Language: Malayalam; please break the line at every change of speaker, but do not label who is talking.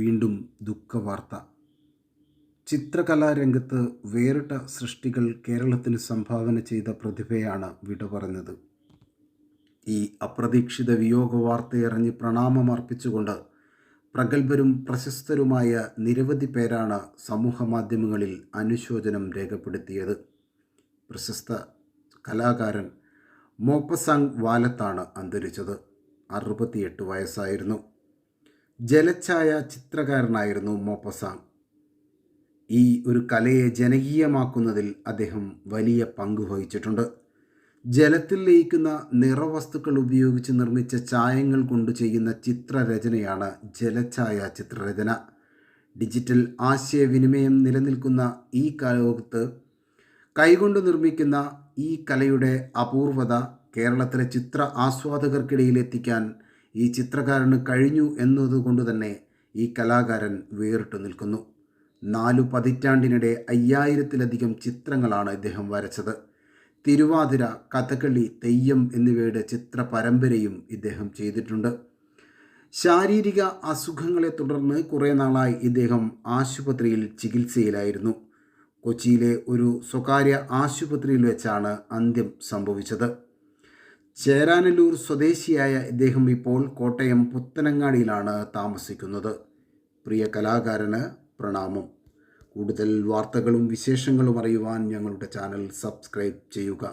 വീണ്ടും ദുഃഖവാർത്ത. ചിത്രകലാരംഗത്ത് വേറിട്ട സൃഷ്ടികൾ കേരളത്തിന് സംഭാവന ചെയ്ത പ്രതിഭയാണ് വിട പറഞ്ഞത് ഈ അപ്രതീക്ഷിത വിയോഗ വാർത്തയറിഞ്ഞ് പ്രണാമമർപ്പിച്ചുകൊണ്ട് പ്രഗത്ഭരും പ്രശസ്തരുമായ നിരവധി പേരാണ് സമൂഹ മാധ്യമങ്ങളിൽ അനുശോചനം രേഖപ്പെടുത്തിയത്. പ്രശസ്ത കലാകാരൻ മോപ്പസാങ് വാലത്താണ് അന്തരിച്ചത്. അറുപത്തിയെട്ട് വയസ്സായിരുന്നു. ജലഛായ ചിത്രകാരനായിരുന്നു മോപ്പസാങ് ഈ ഒരു കലയെ ജനകീയമാക്കുന്നതിൽ അദ്ദേഹം വലിയ പങ്ക് വഹിച്ചിട്ടുണ്ട്. ജലത്തിൽ ലയിക്കുന്ന നിറവസ്തുക്കൾ ഉപയോഗിച്ച് നിർമ്മിച്ച ചായങ്ങൾ കൊണ്ട് ചെയ്യുന്ന ചിത്രരചനയാണ് ജലഛായ ചിത്രരചന. ഡിജിറ്റൽ ആശയവിനിമയം നിലനിൽക്കുന്ന ഈ കാലത്ത് കൈകൊണ്ട് നിർമ്മിക്കുന്ന ഈ കലയുടെ അപൂർവത കേരളത്തിലെ ചിത്ര ആസ്വാദകർക്കിടയിൽ എത്തിക്കാൻ ഈ ചിത്രകാരന് കഴിഞ്ഞു എന്നതുകൊണ്ട് തന്നെ ഈ കലാകാരൻ വേറിട്ടു നിൽക്കുന്നു. നാലു പതിറ്റാണ്ടിനിടെ അയ്യായിരത്തിലധികം ചിത്രങ്ങളാണ് ഇദ്ദേഹം വരച്ചത്. തിരുവാതിര കഥകളി തെയ്യം എന്നിവയുടെ ചിത്ര പരമ്പരയും ഇദ്ദേഹം ചെയ്തിട്ടുണ്ട്. ശാരീരിക അസുഖങ്ങളെ തുടർന്ന് കുറേ നാളായി ഇദ്ദേഹം ആശുപത്രിയിൽ ചികിത്സയിലായിരുന്നു. കൊച്ചിയിലെ ഒരു സ്വകാര്യ ആശുപത്രിയിൽ വെച്ചാണ് അന്ത്യം സംഭവിച്ചത്. ചേരാനല്ലൂർ സ്വദേശിയായ ഇദ്ദേഹം ഇപ്പോൾ കോട്ടയം പുത്തനങ്ങാടിയിലാണ് താമസിക്കുന്നത്. പ്രിയ കലാകാരന് പ്രണാമം. കൂടുതൽ വാർത്തകളും വിശേഷങ്ങളും അറിയുവാൻ ഞങ്ങളുടെ ചാനൽ സബ്സ്ക്രൈബ് ചെയ്യുക.